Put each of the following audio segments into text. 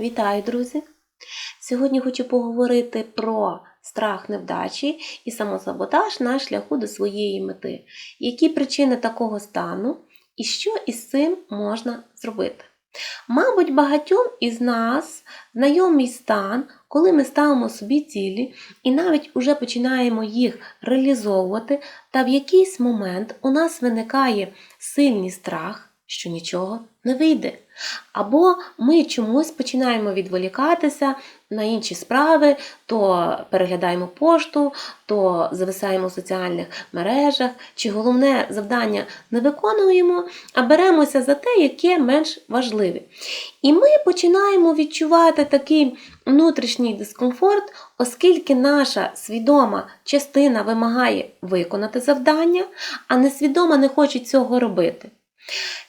Вітаю, друзі! Сьогодні хочу поговорити про страх невдачі і самосаботаж на шляху до своєї мети. Які причини такого стану і що із цим можна зробити? Мабуть, багатьом із нас знайомий стан, коли ми ставимо собі цілі і навіть уже починаємо їх реалізовувати, та в якийсь момент у нас виникає сильний страх, що нічого не вийде. Або ми чомусь починаємо відволікатися на інші справи, то переглядаємо пошту, то зависаємо в соціальних мережах, чи головне завдання не виконуємо, а беремося за те, яке менш важливе. І ми починаємо відчувати такий внутрішній дискомфорт, оскільки наша свідома частина вимагає виконати завдання, а несвідома не хоче цього робити.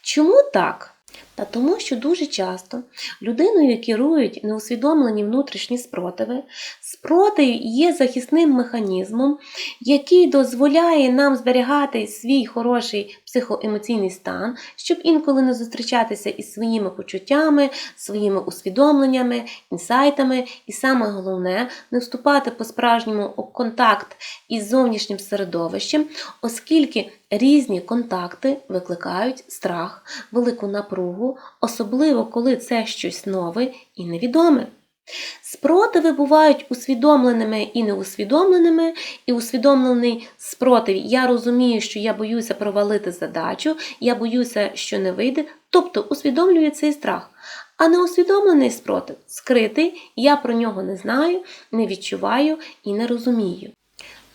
Чому так? Та тому, що дуже часто людиною керують неусвідомлені внутрішні спротиви. Спротив є захисним механізмом, який дозволяє нам зберігати свій хороший психоемоційний стан, щоб інколи не зустрічатися із своїми почуттями, своїми усвідомленнями, інсайтами, і саме головне не вступати по-справжньому у контакт із зовнішнім середовищем, оскільки різні контакти викликають страх, велику напругу, особливо коли це щось нове і невідоме. Спротиви бувають усвідомленими і неусвідомленими, і усвідомлений спротив. Я розумію, що я боюся провалити задачу, я боюся, що не вийде, тобто усвідомлює цей страх. А неусвідомлений спротив скритий, я про нього не знаю, не відчуваю і не розумію.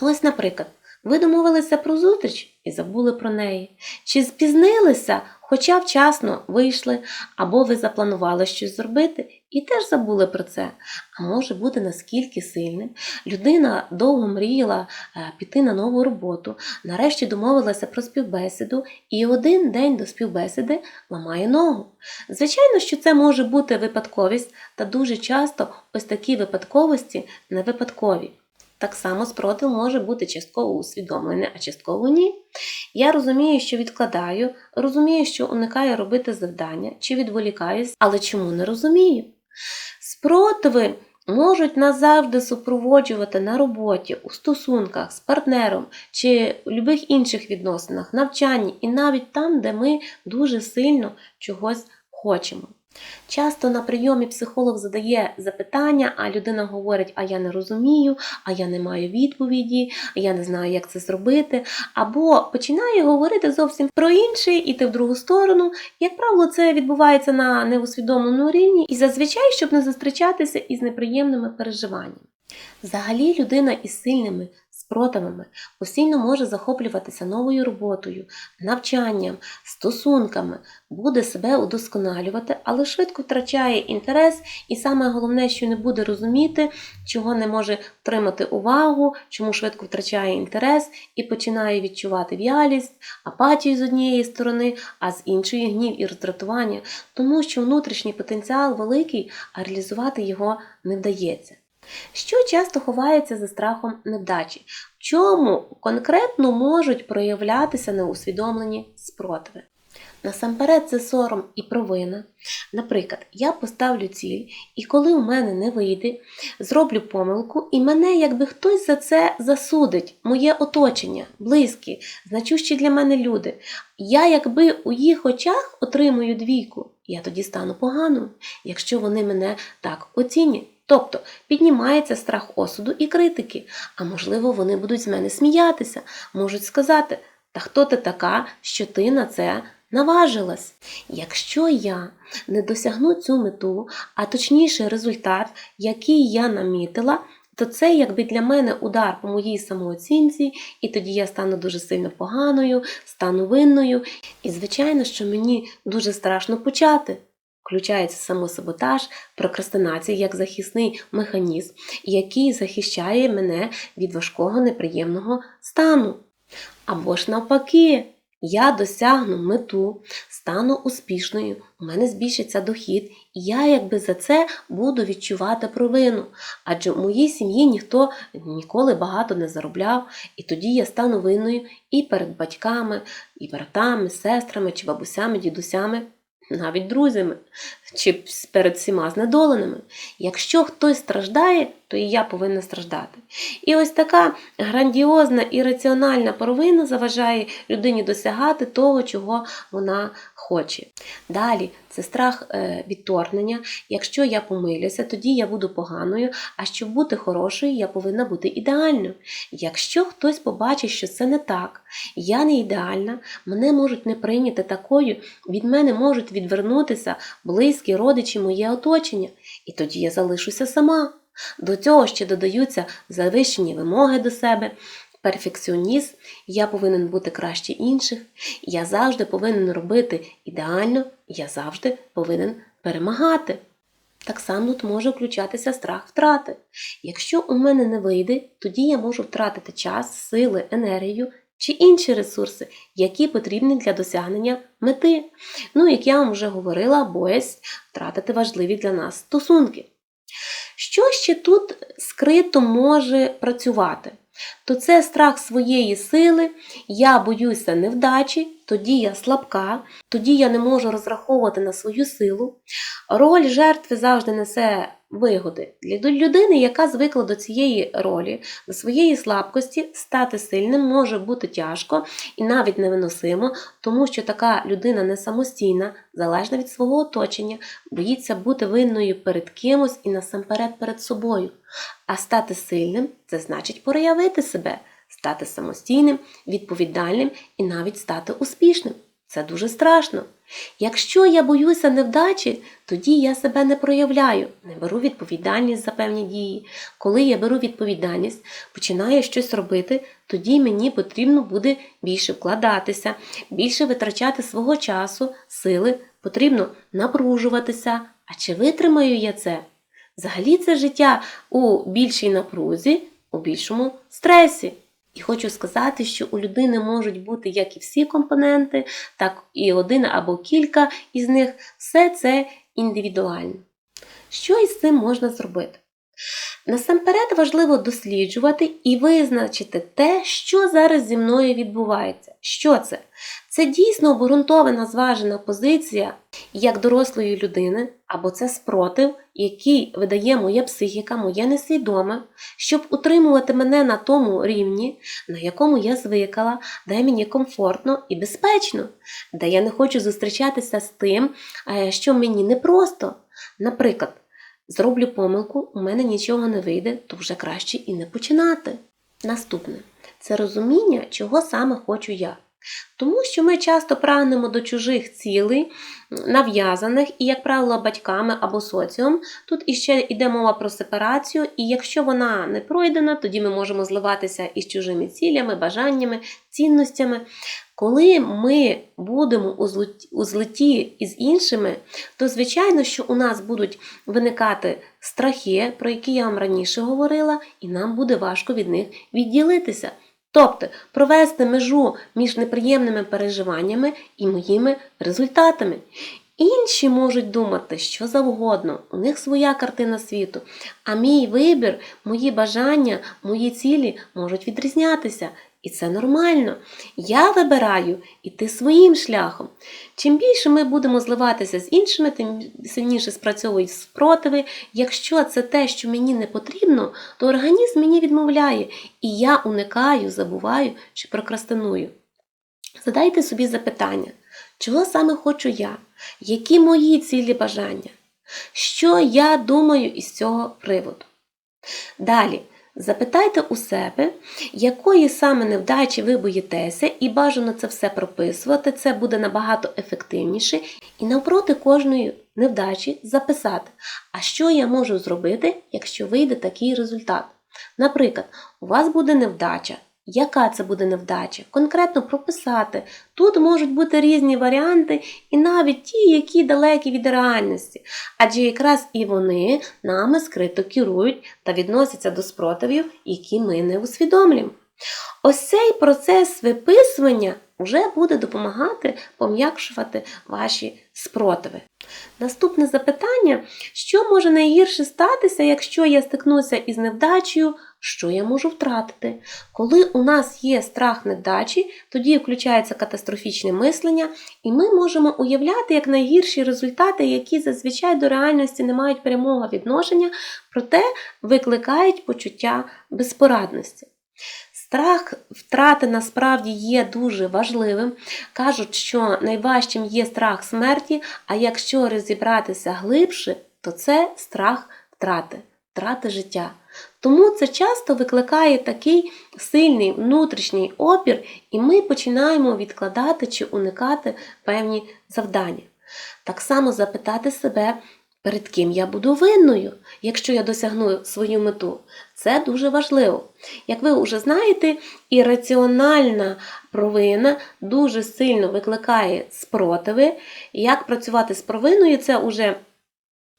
Ось, наприклад, ви домовилися про зустріч і забули про неї. Чи спізнилися, хоча вчасно вийшли, або ви запланували щось зробити і теж забули про це. А може бути наскільки сильним. Людина довго мріяла е, піти на нову роботу, нарешті домовилася про співбесіду, і один день до співбесіди ламає ногу. Звичайно, що це може бути випадковість, та дуже часто ось такі випадковості не випадкові. Так само спротив може бути частково усвідомлений, а частково ні. Я розумію, що відкладаю, розумію, що уникаю робити завдання чи відволікаюсь, але чому не розумію? Спротиви можуть назавжди супроводжувати на роботі, у стосунках з партнером чи в будь-яких інших відносинах, навчанні і навіть там, де ми дуже сильно чогось хочемо. Часто на прийомі психолог задає запитання, а людина говорить, а я не розумію, а я не маю відповіді, а я не знаю, як це зробити. Або починає говорити зовсім про інше, іти в другу сторону. Як правило, це відбувається на неусвідомленому рівні і зазвичай, щоб не зустрічатися із неприємними переживаннями. Взагалі, людина із сильними спротивами постійно може захоплюватися новою роботою, навчанням, стосунками, буде себе удосконалювати, але швидко втрачає інтерес, і саме головне, що не буде розуміти, чого не може втримати увагу, чому швидко втрачає інтерес і починає відчувати в'ялість, апатію з однієї сторони, а з іншої гнів і роздратування, тому що внутрішній потенціал великий, а реалізувати його не вдається. Що часто ховається за страхом невдачі? В чому конкретно можуть проявлятися неусвідомлені спротиви? Насамперед, це сором і провина. Наприклад, я поставлю ціль, і коли у мене не вийде, зроблю помилку, і мене якби хтось за це засудить, моє оточення, близькі, значущі для мене люди. Я якби у їх очах отримую двійку, я тоді стану поганою, якщо вони мене так оцінять. Тобто піднімається страх осуду і критики, а можливо, вони будуть з мене сміятися, можуть сказати, та хто ти така, що ти на це наважилась? Якщо я не досягну цю мету, а точніше результат, який я намітила, то це якби для мене удар по моїй самооцінці, і тоді я стану дуже сильно поганою, стану винною. І, звичайно, що мені дуже страшно почати. Включається самосаботаж, прокрастинація як захисний механізм, який захищає мене від важкого неприємного стану. Або ж навпаки, я досягну мету, стану успішною, у мене збільшиться дохід, і я якби за це буду відчувати провину. Адже в моїй сім'ї ніхто ніколи багато не заробляв, і тоді я стану винною і перед батьками, і братами, сестрами чи бабусями, дідусями. Навіть друзями чи перед всіма знедоленими. Якщо хтось страждає, то і я повинна страждати. І ось така грандіозна і раціональна провина заважає людині досягати того, чого вона хоче. Далі це страх е, відторгнення. Якщо я помилюся, тоді я буду поганою, а щоб бути хорошою, я повинна бути ідеальною. Якщо хтось побачить, що це не так, я не ідеальна, мене можуть не прийняти такою, від мене можуть відвернутися близькі родичі, моє оточення, і тоді я залишуся сама. До цього ще додаються завищені вимоги до себе, перфекціоніст, я повинен бути краще інших, я завжди повинен робити ідеально, я завжди повинен перемагати. Так само тут може включатися страх втрати. Якщо у мене не вийде, тоді я можу втратити час, сили, енергію чи інші ресурси, які потрібні для досягнення мети. Ну, як я вам вже говорила, боясь втратити важливі для нас стосунки. Що ще тут скрито може працювати? То це страх своєї сили, я боюся невдачі, тоді я слабка, тоді я не можу розраховувати на свою силу. Роль жертви завжди несе вигоди для людини, яка звикла до цієї ролі, до своєї слабкості, стати сильним може бути тяжко і навіть невиносимо, тому що така людина не самостійна, залежна від свого оточення, боїться бути винною перед кимось і насамперед перед собою. А стати сильним це значить проявити себе, стати самостійним, відповідальним і навіть стати успішним. Це дуже страшно. Якщо я боюся невдачі, тоді я себе не проявляю, не беру відповідальність за певні дії. Коли я беру відповідальність, починаю щось робити, тоді мені потрібно буде більше вкладатися, більше витрачати свого часу, сили, потрібно напружуватися. А чи витримаю я це? Взагалі це життя у більшій напрузі, у більшому стресі. І хочу сказати, що у людини можуть бути як і всі компоненти, так і один або кілька із них. Все це індивідуально. Що із цим можна зробити? Насамперед важливо досліджувати і визначити те, що зараз зі мною відбувається. Що це? Це дійсно обґрунтована зважена позиція як дорослої людини, або це спротив, який видає моя психіка, моє несвідоме, щоб утримувати мене на тому рівні, на якому я звикала, де мені комфортно і безпечно, де я не хочу зустрічатися з тим, е, що мені непросто. Наприклад, зроблю помилку, у мене нічого не вийде, то вже краще і не починати. Наступне це розуміння, чого саме хочу я. Тому що ми часто прагнемо до чужих цілей, нав'язаних і, як правило, батьками або соціум. Тут іще йде мова про сепарацію, і якщо вона не пройдена, тоді ми можемо зливатися із чужими цілями, бажаннями, цінностями. Коли ми будемо у злиті із іншими, то звичайно, що у нас будуть виникати страхи, про які я вам раніше говорила, і нам буде важко від них відділитися. Тобто провести межу між неприємними переживаннями і моїми результатами. Інші можуть думати, що завгодно, у них своя картина світу, а мій вибір, мої бажання, мої цілі можуть відрізнятися. І це нормально. Я вибираю іти своїм шляхом. Чим більше ми будемо зливатися з іншими, тим сильніше спрацьовують спротиви. Якщо це те, що мені не потрібно, то організм мені відмовляє, і я уникаю, забуваю чи прокрастиную. Задайте собі запитання, чого саме хочу я? Які мої цілі бажання? Що я думаю із цього приводу? Далі. Запитайте у себе, якої саме невдачі ви боїтеся, і бажано це все прописувати, це буде набагато ефективніше. І навпроти кожної невдачі записати, а що я можу зробити, якщо вийде такий результат. Наприклад, у вас буде невдача, яка це буде невдача? Конкретно прописати. Тут можуть бути різні варіанти, і навіть ті, які далекі від реальності. Адже якраз і вони нами скрито керують та відносяться до спротивів, які ми не усвідомлюємо. Ось цей процес виписування вже буде допомагати пом'якшувати ваші спротиви. Наступне запитання: що може найгірше статися, якщо я стикнуся із невдачею, що я можу втратити. Коли у нас є страх невдачі, тоді включається катастрофічне мислення, і ми можемо уявляти як найгірші результати, які зазвичай до реальності не мають прямого відношення, проте викликають почуття безпорадності. Страх втрати насправді є дуже важливим. Кажуть, що найважчим є страх смерті, а якщо розібратися глибше, то це страх втрати, втрати життя. Тому це часто викликає такий сильний внутрішній опір, і ми починаємо відкладати чи уникати певні завдання. Так само запитати себе, перед ким я буду винною, якщо я досягну свою мету. Це дуже важливо. Як ви вже знаєте, ірраціональна провина дуже сильно викликає спротиви. Як працювати з провиною, це вже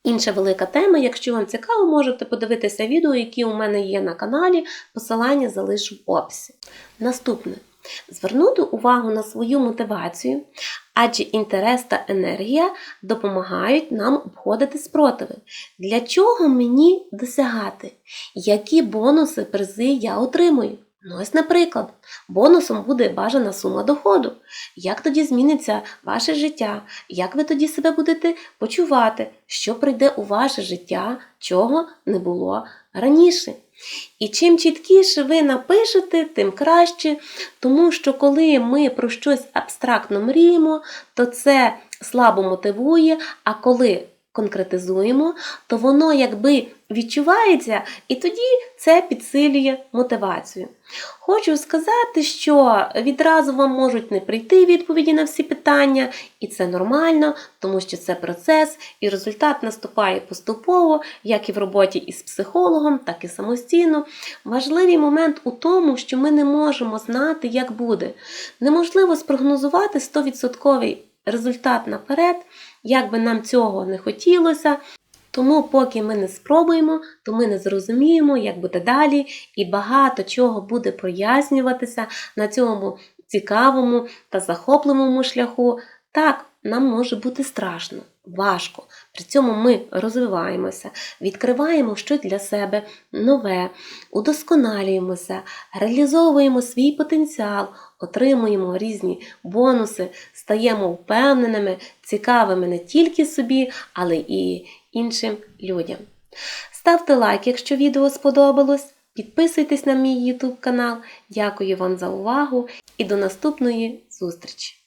інша велика тема. Якщо вам цікаво, можете подивитися відео, які у мене є на каналі. Посилання залишу в описі. Наступне. Звернути увагу на свою мотивацію, адже інтерес та енергія допомагають нам обходити спротиви. Для чого мені досягати? Які бонуси, призи я отримую? Ну, ось, наприклад, бонусом буде бажана сума доходу. Як тоді зміниться ваше життя? Як ви тоді себе будете почувати? Що прийде у ваше життя, чого не було раніше? І чим чіткіше ви напишете, тим краще, тому що коли ми про щось абстрактно мріємо, то це слабо мотивує, а коли конкретизуємо, то воно якби відчувається, і тоді це підсилює мотивацію. Хочу сказати, що відразу вам можуть не прийти відповіді на всі питання, і це нормально, тому що це процес, і результат наступає поступово, як і в роботі із психологом, так і самостійно. Важливий момент у тому, що ми не можемо знати, як буде. Неможливо спрогнозувати 100% результат наперед, як би нам цього не хотілося. Тому, поки ми не спробуємо, то ми не зрозуміємо, як буде далі, і багато чого буде прояснюватися на цьому цікавому та захопливому шляху. Так, нам може бути страшно, важко. При цьому ми розвиваємося, відкриваємо щось для себе нове, удосконалюємося, реалізовуємо свій потенціал, отримуємо різні бонуси, стаємо впевненими, цікавими не тільки собі, але і іншим людям. Ставте лайк, якщо відео сподобалось. Підписуйтесь на мій YouTube канал. Дякую вам за увагу і до наступної зустрічі!